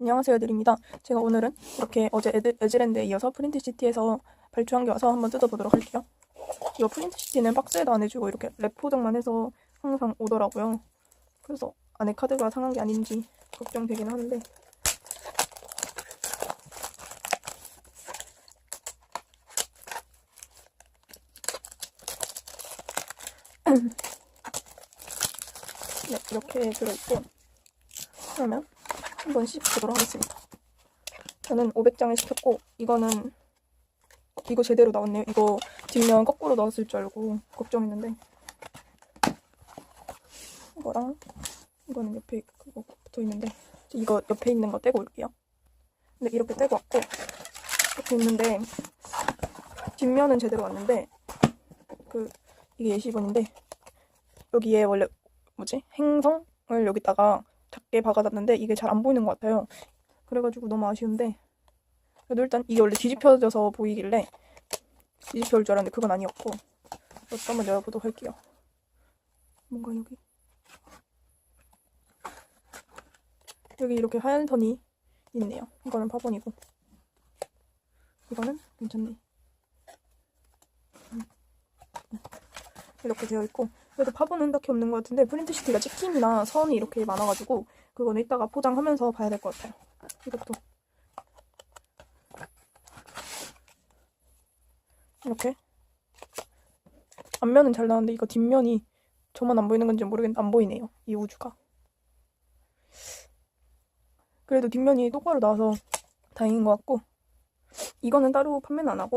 안녕하세요 드립니다. 제가 오늘은 이렇게 어제 에즈랜드에 이어서 프린트시티에서 발주한 게 와서 한번 뜯어보도록 할게요. 이거 프린트시티는 박스에도 안 해주고 이렇게 랩 포장만 해서 항상 오더라고요. 그래서 안에 카드가 상한 게 아닌지 걱정되긴 하는데 네, 이렇게 들어있고 그러면 한번 씹보도록 하겠습니다. 저는 500장을 시켰고 이거는 이거 제대로 나왔네요. 이거 뒷면 거꾸로 나왔을 줄 알고 걱정했는데 이거랑 이거는 옆에 그거 붙어 있는데 이거 옆에 있는 거 떼고 올게요. 근데 이렇게 떼고 왔고 이렇게 있는데 뒷면은 제대로 왔는데 그 이게 예시본인데 여기에 원래 뭐지 행성을 여기다가 작게 박아놨는데 이게 잘 안 보이는 것 같아요. 그래가지고 너무 아쉬운데 그래도 일단 이게 원래 뒤집혀져서 보이길래 뒤집혀 올 줄 알았는데 그건 아니었고 이것도 한번 열어보도록 할게요. 뭔가 여기 여기 이렇게 하얀 선이 있네요. 이거는 파본이고 이거는 괜찮네. 음. 이렇게 되어 있고 그래도 파본은 딱히 없는 것 같은데 프린트 시티가 찍힘이나 선이 이렇게 많아가지고 그거는 이따가 포장하면서 봐야 될 것 같아요. 이것도 이렇게 앞면은 잘 나왔는데 이거 뒷면이 저만 안 보이는 건지 모르겠는데 안 보이네요. 이 우주가. 그래도 뒷면이 똑바로 나와서 다행인 것 같고 이거는 따로 판매는 안 하고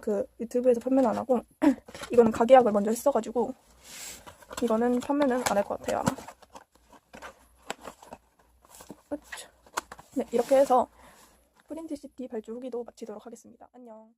그 유튜브에서 판매는 안 하고 이거는 가계약을 먼저 했어가지고 이거는 판매는 안 할 것 같아요 아마. 네 이렇게 해서 프린트 시티 발주 후기도 마치도록 하겠습니다. 안녕.